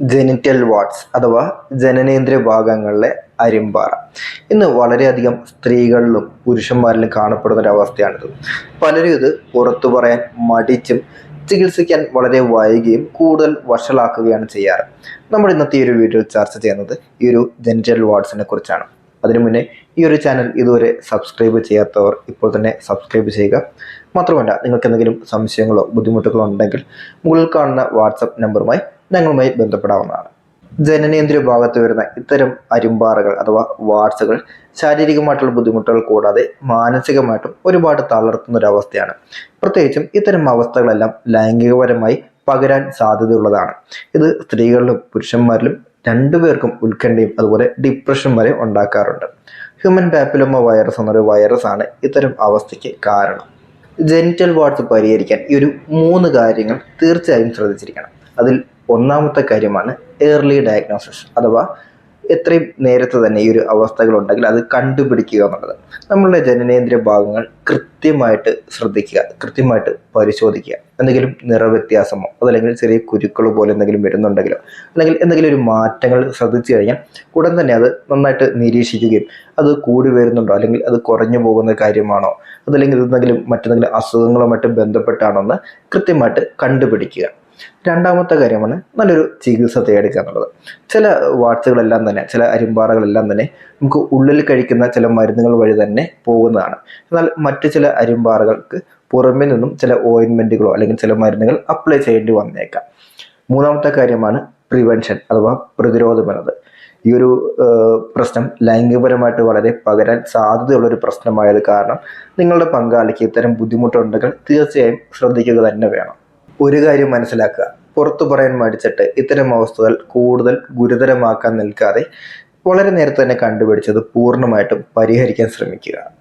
Genital വാട്സ് അഥവാ ജനനേന്ദ്രിയ ഭാഗങ്ങളിലെ അരിമ്പാറ. ഇന്ന് വളരെയധികം സ്ത്രീകളിലും പുരുഷന്മാരിലും കാണപ്പെടുന്ന ഒരു അവസ്ഥയാണിത്. പലരും ഇത് പുറത്തു പറയാൻ മടിച്ചും ചികിത്സിക്കാൻ വളരെ വൈകിയും കൂടുതൽ വഷളാക്കുകയാണ് ചെയ്യാറ്. നമ്മൾ ഇന്നത്തെ ഈ ഒരു വീഡിയോയിൽ ചർച്ച ചെയ്യുന്നത് ഈ ഒരു ജെനിറ്റൽ വാട്സിനെ കുറിച്ചാണ്. അതിനു മുന്നേ ഈ ഒരു ചാനൽ ഇതുവരെ സബ്സ്ക്രൈബ് ചെയ്യാത്തവർ ഇപ്പോൾ തന്നെ സബ്സ്ക്രൈബ് ചെയ്യുക. മാത്രമല്ല നിങ്ങൾക്ക് എന്തെങ്കിലും സംശയങ്ങളോ ബുദ്ധിമുട്ടുകളോ ഉണ്ടെങ്കിൽ മുകളിൽ കാണുന്ന വാട്സപ്പ് നമ്പറുമായി ഞങ്ങളുമായി ബന്ധപ്പെടാവുന്നതാണ്. ജനനേന്ദ്രിയ ഭാഗത്ത് വരുന്ന ഇത്തരം അരുമ്പാറുകൾ അഥവാ വാട്സുകൾ ശാരീരികമായിട്ടുള്ള ബുദ്ധിമുട്ടുകൾ കൂടാതെ മാനസികമായിട്ടും ഒരുപാട് തളർത്തുന്ന ഒരു അവസ്ഥയാണ് പ്രത്യേകിച്ചും ഇത്തരം അവസ്ഥകളെല്ലാം ലൈംഗികപരമായി പകരാൻ സാധ്യതയുള്ളതാണ്. ഇത് സ്ത്രീകളിലും പുരുഷന്മാരിലും രണ്ടുപേർക്കും ഉത്കണ്ഠയും അതുപോലെ ഡിപ്രഷൻ വരെ ഉണ്ടാക്കാറുണ്ട്. ഹ്യൂമൻ പാപ്പിലോമ വൈറസ് എന്നൊരു വൈറസ് ആണ് ഇത്തരം അവസ്ഥയ്ക്ക് കാരണം. ജെനിറ്റൽ വാട്സ് പരിഹരിക്കാൻ ഈ ഒരു മൂന്ന് കാര്യങ്ങൾ തീർച്ചയായും ശ്രദ്ധിച്ചിരിക്കണം. അതിൽ ഒന്നാമത്തെ കാര്യമാണ് ഏർലി ഡയഗ്നോസിസ് അഥവാ എത്രയും നേരത്തെ തന്നെ ഈ ഒരു അവസ്ഥകൾ ഉണ്ടെങ്കിൽ അത് കണ്ടുപിടിക്കുക എന്നുള്ളത്. നമ്മളുടെ ജനനേന്ദ്രിയ ഭാഗങ്ങൾ കൃത്യമായിട്ട് ശ്രദ്ധിക്കുക കൃത്യമായിട്ട് പരിശോധിക്കുക. എന്തെങ്കിലും നിറവ്യത്യാസമോ അതല്ലെങ്കിൽ ചെറിയ കുരുക്കൾ പോലെ എന്തെങ്കിലും വരുന്നുണ്ടെങ്കിലോ അല്ലെങ്കിൽ എന്തെങ്കിലും ഒരു മാറ്റങ്ങൾ ശ്രദ്ധിച്ചു കഴിഞ്ഞാൽ ഉടൻ തന്നെ അത് നന്നായിട്ട് നിരീക്ഷിക്കുകയും അത് കൂടി വരുന്നുണ്ടോ അല്ലെങ്കിൽ അത് കുറഞ്ഞു പോകുന്ന കാര്യമാണോ അതല്ലെങ്കിൽ എന്തെങ്കിലും മറ്റെന്തെങ്കിലും അസുഖങ്ങളോ മറ്റും ബന്ധപ്പെട്ടാണോ എന്ന് കൃത്യമായിട്ട് കണ്ടുപിടിക്കുക. രണ്ടാമത്തെ കാര്യമാണ് നല്ലൊരു ചികിത്സ തേടുക എന്നുള്ളത്. ചില വാട്സുകളെല്ലാം തന്നെ ചില അരിമ്പാറകളെല്ലാം തന്നെ നമുക്ക് ഉള്ളിൽ കഴിക്കുന്ന ചില മരുന്നുകൾ വഴി തന്നെ പോകുന്നതാണ്. എന്നാൽ മറ്റു ചില അരിമ്പാറകൾക്ക് പുറമേ നിന്നും ചില ഓയിൻമെന്റുകളോ അല്ലെങ്കിൽ ചില മരുന്നുകൾ അപ്ലൈ ചെയ്യേണ്ടി വന്നേക്കാം. മൂന്നാമത്തെ കാര്യമാണ് പ്രിവെൻഷൻ അഥവാ പ്രതിരോധം എന്നത്. ഈ ഒരു പ്രശ്നം ലൈംഗികപരമായിട്ട് വളരെ പകരാൻ സാധ്യതയുള്ളൊരു പ്രശ്നമായത് കാരണം നിങ്ങളുടെ പങ്കാളിക്ക് ഇത്തരം ബുദ്ധിമുട്ടുണ്ടെങ്കിൽ തീർച്ചയായും ശ്രദ്ധിക്കുക തന്നെ വേണം. ഒരു കാര്യം മനസ്സിലാക്കുക. പുറത്തു പറയാൻ മടിച്ചിട്ട് ഇത്തരം അവസ്ഥകൾ കൂടുതൽ ഗുരുതരമാക്കാൻ നിൽക്കാതെ വളരെ നേരത്തെ തന്നെ കണ്ടുപിടിച്ചത് പൂർണമായിട്ടും പരിഹരിക്കാൻ ശ്രമിക്കുക.